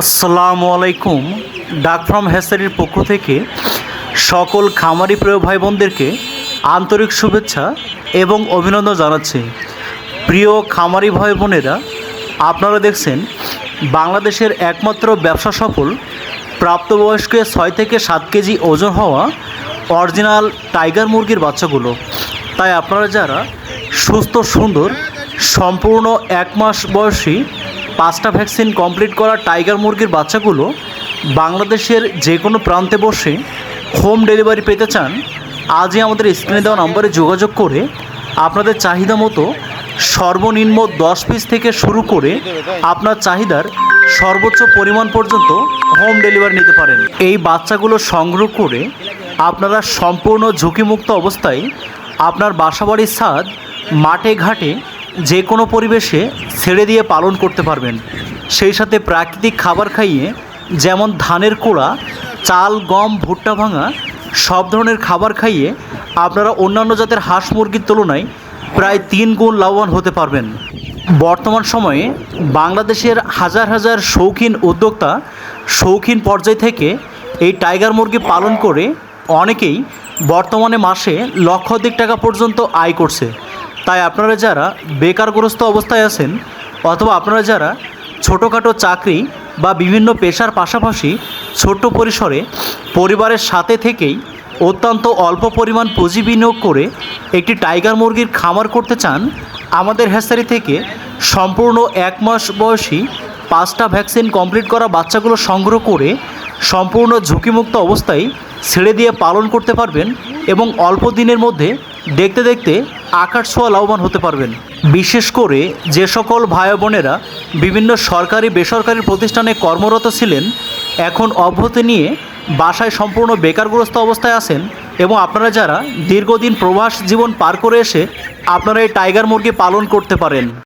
আসসালামু আলাইকুম। ডাক ফ্রম হেসারির পক্ষ থেকে সকল খামারি প্রিয় ভাই বোনদেরকে আন্তরিক শুভেচ্ছা এবং অভিনন্দন জানাচ্ছি। প্রিয় খামারি ভাই বোনেরা আপনারা দেখছেন বাংলাদেশের একমাত্র ব্যবসা সফল, প্রাপ্তবয়স্ক ছয় থেকে সাত কেজি ওজন হওয়া অরিজিনাল টাইগার মুরগির বাচ্চাগুলো। তাই আপনারা যারা সুস্থ, সুন্দর, সম্পূর্ণ এক মাস বয়সী পাঁচটা ভ্যাকসিন কমপ্লিট করা টাইগার মুরগির বাচ্চাগুলো বাংলাদেশের যে কোনো প্রান্তে বসে হোম ডেলিভারি পেতে চান, আজই আমাদের স্ক্রিনে দেওয়া নম্বরে যোগাযোগ করে আপনাদের চাহিদা মতো সর্বনিম্ন দশ পিস থেকে শুরু করে আপনার চাহিদার সর্বোচ্চ পরিমাণ পর্যন্ত হোম ডেলিভারি নিতে পারেন। এই বাচ্চাগুলো সংগ্রহ করে আপনারা সম্পূর্ণ ঝুঁকিমুক্ত অবস্থায় আপনার বাসাবাড়ির স্বাদ মাঠে ঘাটে যে কোনো পরিবেশে ছেড়ে দিয়ে পালন করতে পারবেন। সেই সাথে প্রাকৃতিক খাবার খাইয়ে যেমন ধানের কোড়া, চাল, গম, ভুট্টা ভাঙা, সব ধরনের খাবার খাইয়ে আপনারা অন্যান্য জাতের হাঁস মুরগির তুলনায় প্রায় তিন গুণ লাভবান হতে পারবেন। বর্তমান সময়ে বাংলাদেশের হাজার হাজার শৌখিন উদ্যোক্তা শৌখিন পর্যায় থেকে এই টাইগার মুরগি পালন করে অনেকেই বর্তমানে মাসে লক্ষাধিক টাকা পর্যন্ত আয় করছে। তাই আপনারা যারা বেকারগ্রস্ত অবস্থায় আছেন অথবা আপনারা যারা ছোটোখাটো চাকরি বা বিভিন্ন পেশার পাশাপাশি ছোট্ট পরিসরে পরিবারের সাথে থেকেই অত্যন্ত অল্প পরিমাণ পুঁজি বিনিয়োগ করে একটি টাইগার মুরগির খামার করতে চান, আমাদের হ্যাসারি থেকে সম্পূর্ণ এক মাস বয়সী পাঁচটা ভ্যাকসিন কমপ্লিট করা বাচ্চাগুলো সংগ্রহ করে সম্পূর্ণ ঝুঁকিমুক্ত অবস্থায় ছেড়ে দিয়ে পালন করতে পারবেন এবং অল্প দিনের মধ্যে দেখতে দেখতে আকাশ ছোঁয়া লাভবান হতে পারবেন। বিশেষ করে যে সকল ভাই বোনেরা বিভিন্ন সরকারি, বেসরকারি প্রতিষ্ঠানে কর্মরত ছিলেন, এখন অব্যতি নিয়ে বাসায় সম্পূর্ণ বেকারগ্রস্ত অবস্থায় আছেন এবং আপনারা যারা দীর্ঘদিন প্রবাস জীবন পার করে এসে আপনারা এই টাইগার মুরগি পালন করতে পারেন।